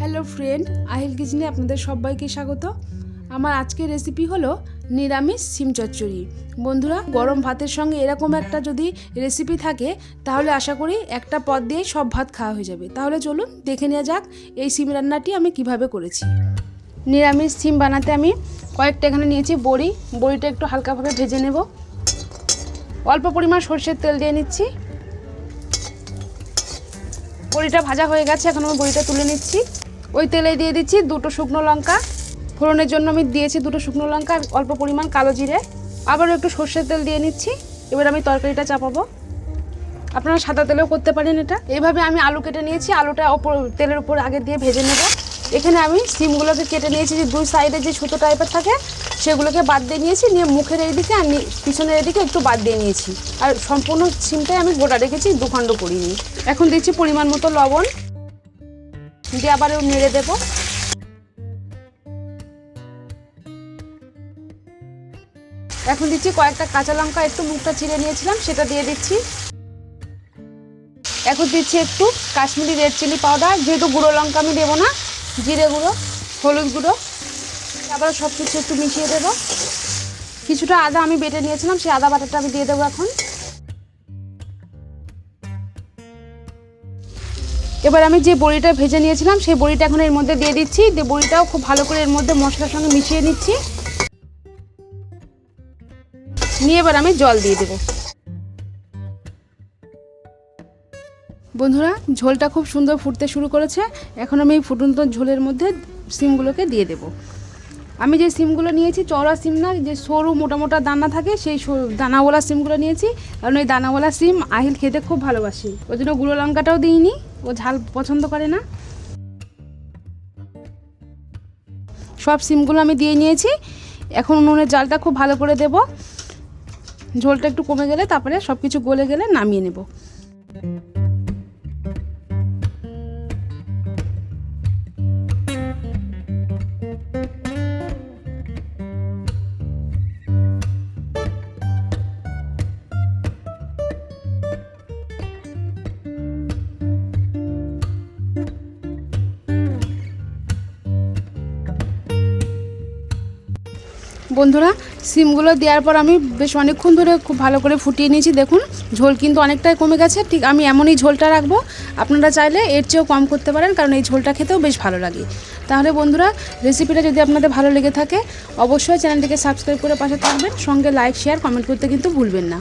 Hello friend Ahil কিচেনে আপনাদের সবাইকে স্বাগত। আমার আজকের রেসিপি হলো নিরামিষ সিম চচ্চড়ি। বন্ধুরা, গরম ভাতের সঙ্গে এরকম একটা যদি রেসিপি থাকে, তাহলে আশা করি একটা পদ দিয়ে সব ভাত খাওয়া হয়ে যাবে। তাহলে চলুন দেখে নেওয়া যাক এই সিম রান্নাটি আমি কীভাবে করেছি। নিরামিষ সিম বানাতে আমি কয়েকটা এখানে নিয়েছি বড়ি। বড়িটা একটু হালকাভাবে ভেজে নেব। অল্প পরিমাণ সর্ষের তেল দিয়ে নিচ্ছি। বড়িটা ভাজা হয়ে গেছে, এখন আমি বড়িটা তুলে নিচ্ছি। ওই তেলে দিয়ে দিচ্ছি দুটো শুকনো লঙ্কা। ফোড়নের জন্য আমি দিয়েছি দুটো শুকনো লঙ্কা আর অল্প পরিমাণ কালো জিরে। আবারও একটু সর্ষের তেল দিয়ে নিচ্ছি। এবার আমি তরকারিটা চাপাবো। আপনারা সাদা তেলেও করতে পারেন এটা। এইভাবে আমি আলু কেটে নিয়েছি। আলুটা ওপর, তেলের উপর আগে দিয়ে ভেজে নেব। এখানে আমি সিমগুলোকে কেটে নিয়েছি। যে দুই সাইডে যে ছোটো টাইপের থাকে, সেগুলোকে বাদ দিয়ে নিয়েছি। নিয়ে মুখের এইদিকে আর পিছনের এদিকে একটু বাদ দিয়ে নিয়েছি। আর সম্পূর্ণ সিমটাই আমি গোটা রেখেছি, দুখণ্ড করিনি। এখন দিচ্ছি পরিমাণ মতো লবণ। দিয়ে আবার নেড়ে দেবো। এখন দিচ্ছি কয়েকটা কাঁচা লঙ্কা, একটু মুখটা চিড়ে নিয়েছিলাম, সেটা দিয়ে দিচ্ছি। এখন দিচ্ছি একটু কাশ্মীরি রেড চিলি পাউডার, যেহেতু গুঁড়ো লঙ্কা আমি দেবো না, জিরে গুঁড়ো, হলুদ গুঁড়ো। আবার সব কিছু একটু মিশিয়ে দেবো। কিছুটা আদা আমি বেটে নিয়েছিলাম, সেই আদা বাটাটা আমি দিয়ে দেবো এখন। এবার আমি যে বড়িটা ভেজে নিয়েছিলাম, সেই বড়িটা এখন এর মধ্যে দিয়ে দিচ্ছি। দিয়ে বড়িটাও খুব ভালো করে এর মধ্যে মশলার সঙ্গে মিশিয়ে নিচ্ছি। নিয়ে এবার আমি জল দিয়ে দেবো। বন্ধুরা, ঝোলটা খুব সুন্দর ফুটতে শুরু করেছে। এখন আমি এই ফুটন্ত ঝোলের মধ্যে সিমগুলোকে দিয়ে দেব। আমি যে সিমগুলো নিয়েছি, চওড়া সিম না, যে সরু মোটা মোটা দানা থাকে, সেই দানাওয়ালা সিমগুলো নিয়েছি। কারণ ওই দানাওয়ালা সিম আহিল খেতে খুব ভালোবাসি। ওই জন্য গুঁড়ো লঙ্কাটাও দিইনি, ও ঝাল পছন্দ করে না। সব সিমগুলো আমি দিয়ে নিয়েছি। এখন উনুনের জালটা খুব ভালো করে দেব। ঝোলটা একটু কমে গেলে তারপরে সব কিছু গলে গেলে নামিয়ে নেব। বন্ধুরা, সিমগুলো দেওয়ার পর আমি বেশ অনেকক্ষণ ধরে খুব ভালো করে ফুটিয়ে নিয়েছি। দেখুন, ঝোল কিন্তু অনেকটাই কমে গেছে, ঠিক আমি এমনই ঝোলটা রাখব। আপনারা চাইলে এর চেয়েও কম করতে পারেন, কারণ এই ঝোলটা খেতেও বেশ ভালো লাগে। তাহলে বন্ধুরা, রেসিপিটা যদি আপনাদের ভালো লেগে থাকে, অবশ্যই চ্যানেলটিকে সাবস্ক্রাইব করে পাশে থাকবেন। সঙ্গে লাইক, শেয়ার, কমেন্ট করতে কিন্তু ভুলবেন না।